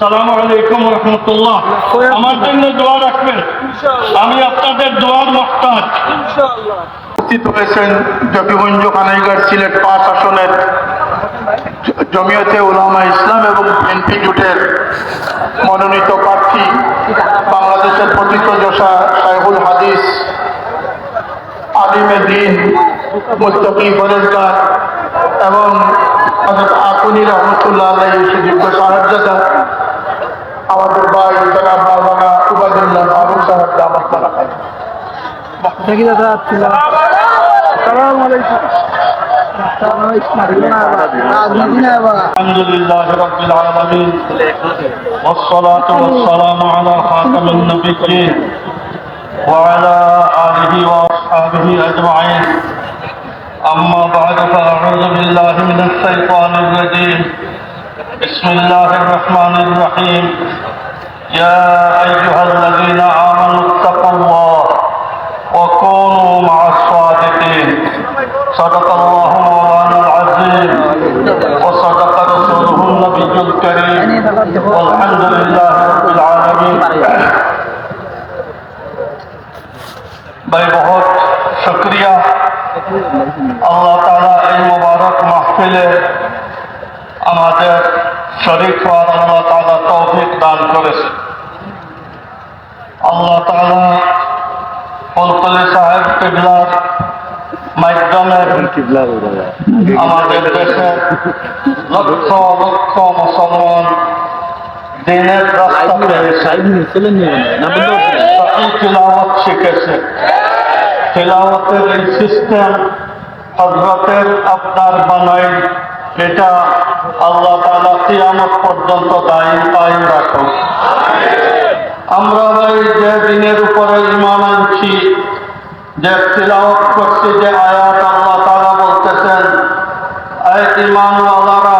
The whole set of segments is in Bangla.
সালামু আলাইকুম রহমতুল্লাহ। আমার জন্য দোয়া রাখবেন। আমি আপনাদের দোয়ার মহতাজ উপস্থিত হয়েছেন জকিগঞ্জ কানাইঘাট সিলেট পাঁচ আসনের জমিয়তে উলামা ইসলাম এবং এনপি জোটের মনোনীত প্রার্থী বাংলাদেশের পতিত যশা সাহেবুল হাদিস আলিমে দিন মুস্তফি ফরেজগার এবং আকুনি রহমতুল্লাহ আলাই সুযোগ্য সাহেবজাদা আমাদের ভাই জনাব মাওলানা উবাদুল্লাহ ফারুক সাহেব দামাত বারাকাত দেখি দাদা আসছিলাম আসসালামু আলাইকুম الحمد لله رب العالمين والصلاة والسلام على خاتم النبيين وعلى آله وأصحابه أجمعين أما بعد فأعوذ بالله من الشيطان الرجيم بسم الله الرحمن الرحيم يا أيها الذين آمنوا اتقوا الله وكونوا مع الصادقين صدق الله مولانا العظيم وصدق رسوله النبي الكريم والحمد لله رب العالمين ভাই বহুত শুক্রিয়া আল্লাহ তালা এই মুবারক মাহফিলে আমাদের শরীর হওয়ার আল্লাহ তালা তৌফিক দান করেছে। আল্লাহ তালা ফুলতলি সাহেব কিবলার মাধ্যমে আমাদের দেশের লক্ষ লক্ষ মুসলমান দিনের রাস্তা শিখেছে। তিলাওয়াতের এই সিস্টেম হজরতের আপনার বানাই এটা আল্লাহ তালা কিয়ামত পর্যন্ত দায়ী কায়েম রাখো আমরা ভাই যে দিনের উপরে ইমান আনছি, যে তিলাওয়াত করছি, যে আয়াত আল্লাহ তালা বলতেছেন এই ইমানওয়ালারা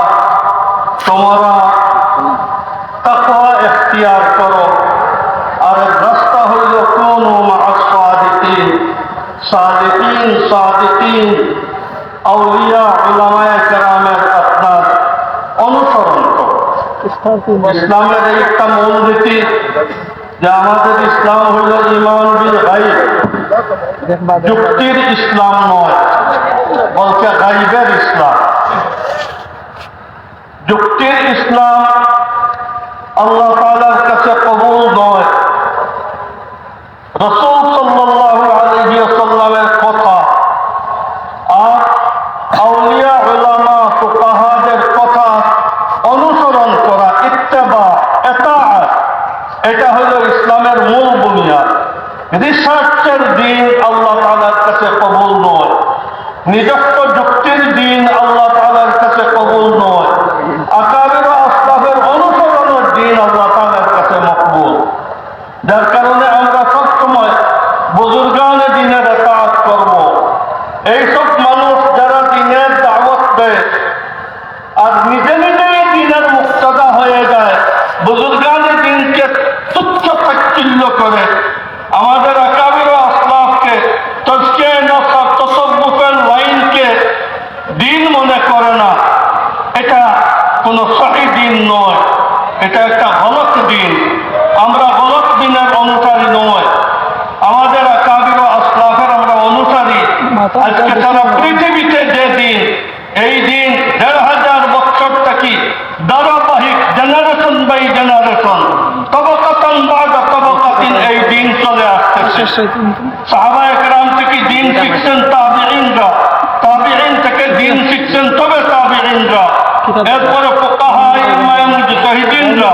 তোমরা এখতিয়ার করো। আর রাস্তা হইল, কোন সাদিকিন। সাদিকিন সাদিকিন, আউলিয়া, উলামায়ে কেরামের আপনার অনুসরণ করো ইসলামের একটা মূল নীতি যে আমাদের ইসলাম হইল ইমান বিল গাইব যুক্তির ইসলাম নয় বলছে গাইবের ইসলাম। যুক্তির ইসলাম আল্লাহ তালার কাছে কবুল নয় রসুল সাল্লাল্লাহু আলাইহি ওয়াসাল্লামের কথা আর আউলিয়া উলামা ফুকাহাদের কথা অনুসরণ করা ইত্তেবা এতাআত এটা হলো ইসলামের মূল বুনিয়াদ রিসার্চের দিন আল্লাহ তালার কাছে কবুল নয়। নিজস্ব যুক্তির দিন আল্লাহ তালার কাছে কবুল নয়। আকারের আস্তাবের অনুসরণের দিন আল্লাহ তালার কাছে মকবুল। যার কোনো সহি দিন নয়। এটা একটা গলত দিন। আমরা গলত দিনের অনুসারী নয়। আমাদের আকাবির ও আসলাফের আমরা অনুসারী। আজকে সারা পৃথিবীতে যে দিন এই দিন দেড় হাজার বছর থাকি ধারাবাহিক জেনারেশন বাই জেনারেশন তবকাতন বাদ তবকাতিন এই দিন চলে আসতেছে। সাহাবা একরাম থেকে দিন শিখছেন তাবিঈনরা। তাবিঈন থেকে দিন শিখছেন তবে তাবিঈনরা। এরপরে মুজতাহিদিনরা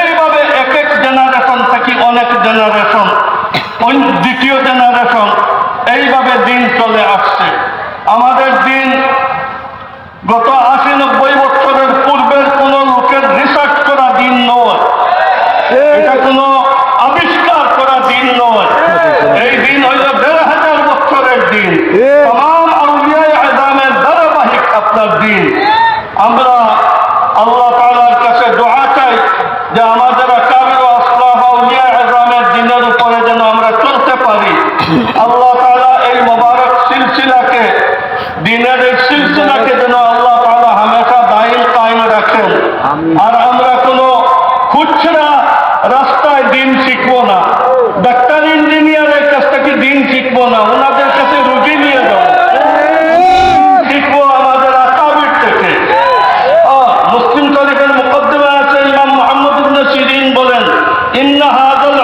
এইভাবে এক এক জেনারেশন থেকে অনেক জেনারেশন দ্বিতীয় জেনারেশন এইভাবে দিন চলে আসছে। আমাদের দিন গত আশি নব্বই বছরের পূর্বের কোন লোকের রিসার্চ করা দিন নয়। এটা কোনো আবিষ্কার করা দিন নয়। এই দিন হইল দেড় হাজার বছরের দিন। তমাম আউলিয়ায় আজামের ধারাবাহিক আপনার দিন। আমরা আল্লাহ তালার কাছে দোয়া চাই যে আমাদের কামিল আসলাহিয়া ইসলামের দিনের উপরে যেন আমরা চলতে পারি। আল্লাহ তালা এই মোবারক সিলসিলাকে দিনের এই সিলসিলাকে যেন আল্লাহ তালা হামেশা দায়ী কায়েম রাখেন। আর আমরা কোনো খুচরা মুসলিম শরীফের মুকদ্দমে আছে, ইমাম মোহাম্মদ ইবনে সিরিন বলেন, ইন্না হইল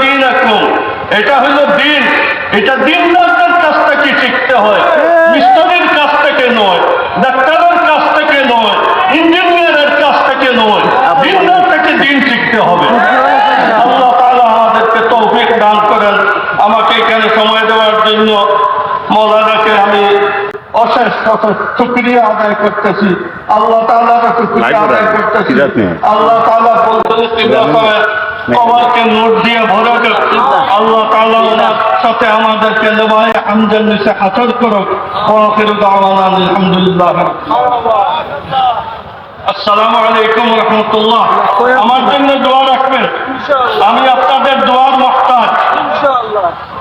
দীনাকুম। এটা দিন। এটা দিনদারদের কাছ থেকে শিখতে হয় মিস্ত্রির কাছ থেকে নয় ডাক্তারের কাছ থেকে নয় ইঞ্জিনিয়ারের কাছ থেকে নয় দিনদার থেকে দিন শিখতে হবে আল্লাহ তাআলা আমাদেরকে তৌফিক দান করেন আমাকে এখানে সময় দেওয়ার জন্য মৌলানাকে আমি শুক্রিয়া আদায় করতেছি। আল্লাহ তাআলার শুক্রিয়া আদায় করতেছি। আল্লাহ তাআলা বলতেন কবরকে দিয়ে ভরে আল্লাহ তাআলা ওনার সাথে আমাদেরকে লেবায় আমজান নিচে হাসর করুক ওয়াখিরু দাওয়ানা আলহামদুলিল্লাহ আসসালামু আলাইকুম রহমতুল্লাহ। আমার জন্য দোয়া রাখবেন। আমি আপনাদের দোয়ার ইনশাআল্লাহ।